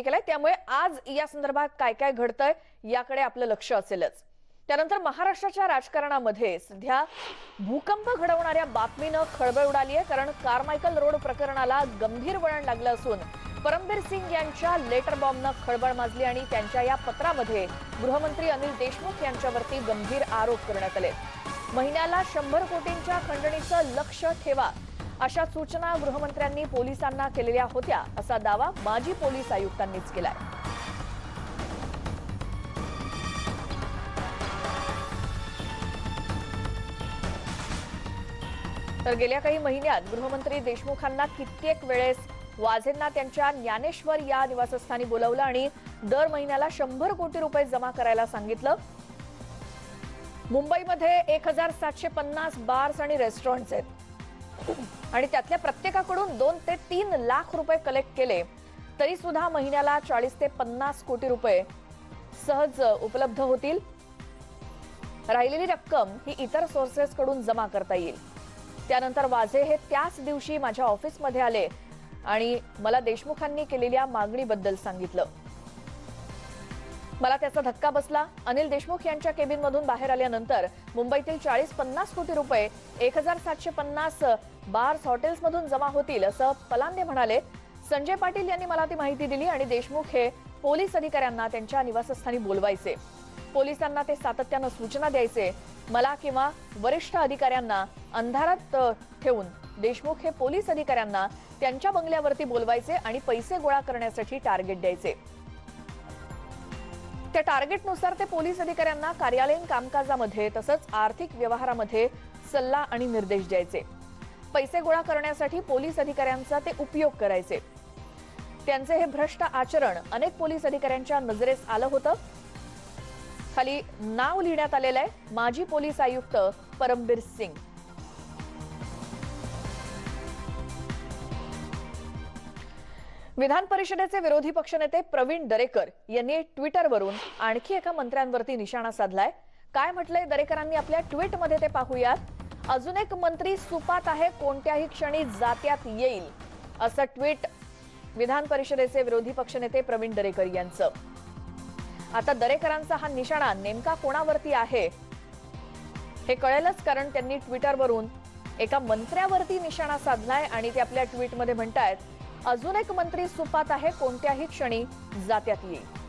केलाय त्यामुळे आज या संदर्भात काय काय घडतंय याकडे आपलं लक्ष असेलच. त्यानंतर महाराष्ट्राच्या राजकारणामध्ये सध्या भूकंप घडवणाऱ्या बातमीनं खळबळ उडाली आहे. कारण कारमायकल रोड प्रकरणाला गंभीर वळण लागलं असून परमबीर सिंग यांच्या लेटर बॉम्बनं खळबळ माजली आणि त्यांच्या या पत्रामध्ये गृहमंत्री अनिल देशमुख यांच्यावरती गंभीर आरोप करण्यात आले महिन्याला शंभर कोटींच्या खंडणीचं लक्ष ठेवा. अशा सूचना गृहमंत्र्यांनी पोलिसांना केलेल्या होत्या असा दावा माजी पोलीस आयुक्तांनीच केलाय. तर गेल्या काही महिन्यात गृहमंत्री देशमुखांना कित्येक वेळेस वाझेंना त्यांच्या ज्ञानेश्वर या निवासस्थानी बोलावलं आणि दर महिन्याला शंभर कोटी रुपये जमा करायला सांगितलं. मुंबईमध्ये एक हजार सातशे पन्नास बार्स आणि रेस्टॉरंट्स आहेत. आणि त्यातल्या प्रत्येकाकडून दोन ते तीन लाख रुपये कलेक्ट केले तरी सुद्धा महिन्याला चाळीस ते पन्नास कोटी रुपये सहज उपलब्ध होतील. राहिलेली रक्कम ही इतर सोर्सेस कडून जमा करता येईल. त्यानंतर वाझे हे त्याच दिवशी माझ्या ऑफिसमध्ये आले आणि मला देशमुखांनी केलेल्या मागणीबद्दल सांगितलं. मला त्याचा धक्का बसला. अनिल देशमुख यांच्या केबिनमधून बाहेर आल्यानंतर मुंबईतील चाळीस पन्नास कोटी रुपये एक हजार सातशे पन्नास बार्स हॉटेल्समधून जमा होतील असं पलांदे म्हणाले. संजय पाटील यांनी मला ती माहिती दिली आणि देशमुख हे पोलीस अधिकाऱ्यांना त्यांच्या निवासस्थानी बोलवायचे. पोलिसांना ते सातत्यानं सूचना द्यायचे. मला किंवा वरिष्ठ अधिकाऱ्यांना अंधारात ठेवून देशमुख हे पोलीस अधिकाऱ्यांना त्यांच्या बंगल्यावरती बोलवायचे आणि पैसे गोळा करण्यासाठी टार्गेट द्यायचे. त्या टार्गेटनुसार ते पोलीस अधिकाऱ्यांना कार्यालयीन कामकाजामध्ये तसंच आर्थिक व्यवहारामध्ये सल्ला आणि निर्देश द्यायचे. पैसे गोळा करण्यासाठी पोलीस अधिकाऱ्यांचा ते उपयोग करायचे. त्यांचे हे भ्रष्ट आचरण अनेक पोलीस अधिकाऱ्यांच्या नजरेस आलं होतं. खाली नाव लिहिण्यात आलेलं आहे माजी पोलीस आयुक्त परमबीर सिंग. विधान परिषदेचे विरोधी पक्षनेते प्रवीण दरेकर यांनी ट्विटरवरून आणखी एका मंत्र्यांवरती निशाणा साधलाय. काय म्हटलंय दरेकरांनी आपल्या ट्विटमध्ये ते पाहूयात. अजून एक मंत्री सुपात आहे कोणत्याही क्षणी जात्यात येईल असं ट्विट विधान परिषदेचे विरोधी पक्षनेते प्रवीण दरेकर यांचं. आता दरेकरांचा हा निशाणा नेमका कोणावरती आहे हे कळेलच कारण त्यांनी ट्विटरवरून एका मंत्र्यावरती निशाणा साधलाय आणि ते आपल्या ट्विटमध्ये म्हणतायत अजून एक मंत्री सुपात आहे कोणत्याही क्षणी जात्यात येईल.